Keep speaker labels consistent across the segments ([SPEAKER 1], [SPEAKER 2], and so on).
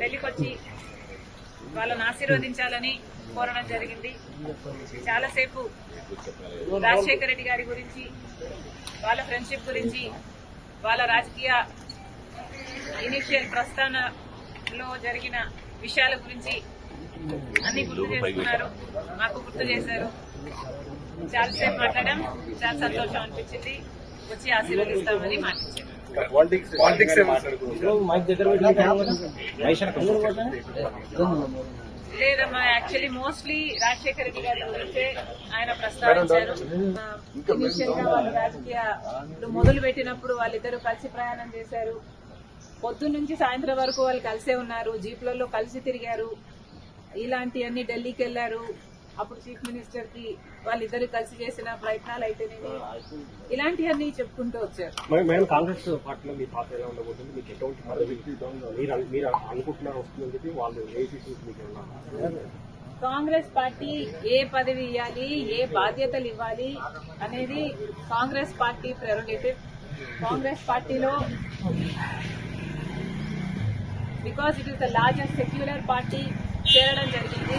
[SPEAKER 1] ఢిల్లీకి వాళ్ళని ఆశీర్వదించాలని కోరడం జరిగింది. చాలాసేపు రాజశేఖర రెడ్డి గారి గురించి వాళ్ళ ఫ్రెండ్షిప్ గురించి వాళ్ళ రాజకీయ ఇనిషియల్ ప్రస్థానంలో జరిగిన విషయాల గురించి అన్ని గుర్తు చేసుకున్నారు. మాకు గుర్తు చేశారు. చాలాసేపు మాట్లాడడం చాలా సంతోషం అనిపించింది. వచ్చి ఆశీర్వదిస్తామని మాటించారు లేదమ్మా యాక్చువల్లీ మోస్ట్లీ రాజశేఖర రెడ్డి గారి గురించే ఆయన ప్రస్తావించారు. ఇనిషియల్గా వాళ్ళు రాజకీయ మొదలు పెట్టినప్పుడు వాళ్ళిద్దరూ కలిసి ప్రయాణం చేశారు. పొద్దున్న నుంచి సాయంత్రం వరకు వాళ్ళు కలిసే ఉన్నారు. జీప్లలో కలిసి తిరిగారు. ఇలాంటివన్నీ ఢిల్లీకి వెళ్ళారు అప్పుడు చీఫ్ మినిస్టర్కి వాళ్ళిద్దరు కలిసి చేసిన ప్రయత్నాలు అయితేనేమి ఇలాంటివన్నీ చెప్పుకుంటూ వచ్చారు.
[SPEAKER 2] మేడం కాంగ్రెస్ పార్టీలో మీ పాత్ర ఎలా ఉండబోతుంది? మీకు ఎటువంటి పదవి మీరు మీరు అనుకుంటున్నారు వస్తుందని చెప్పి వాళ్ళు మీకు
[SPEAKER 1] కాంగ్రెస్ పార్టీ ఏ పదవి ఇవ్వాలి ఏ బాధ్యతలు ఇవ్వాలి అనేది కాంగ్రెస్ పార్టీ ప్రెరోగేటివ్. కాంగ్రెస్ పార్టీలో because it is the largest secular party చేరడం జరిగింది.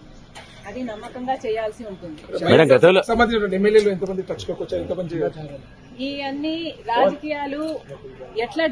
[SPEAKER 1] అది నమ్మకంగా చేయాల్సి ఉంటుంది.
[SPEAKER 3] మేడం గతంలో
[SPEAKER 4] సంబంధించిన ఎమ్మెల్యేలు ఎంతమంది టచ్లోకి వచ్చారు ఎంతమంది
[SPEAKER 1] ఈ అన్ని రాజకీయాలు ఎట్లా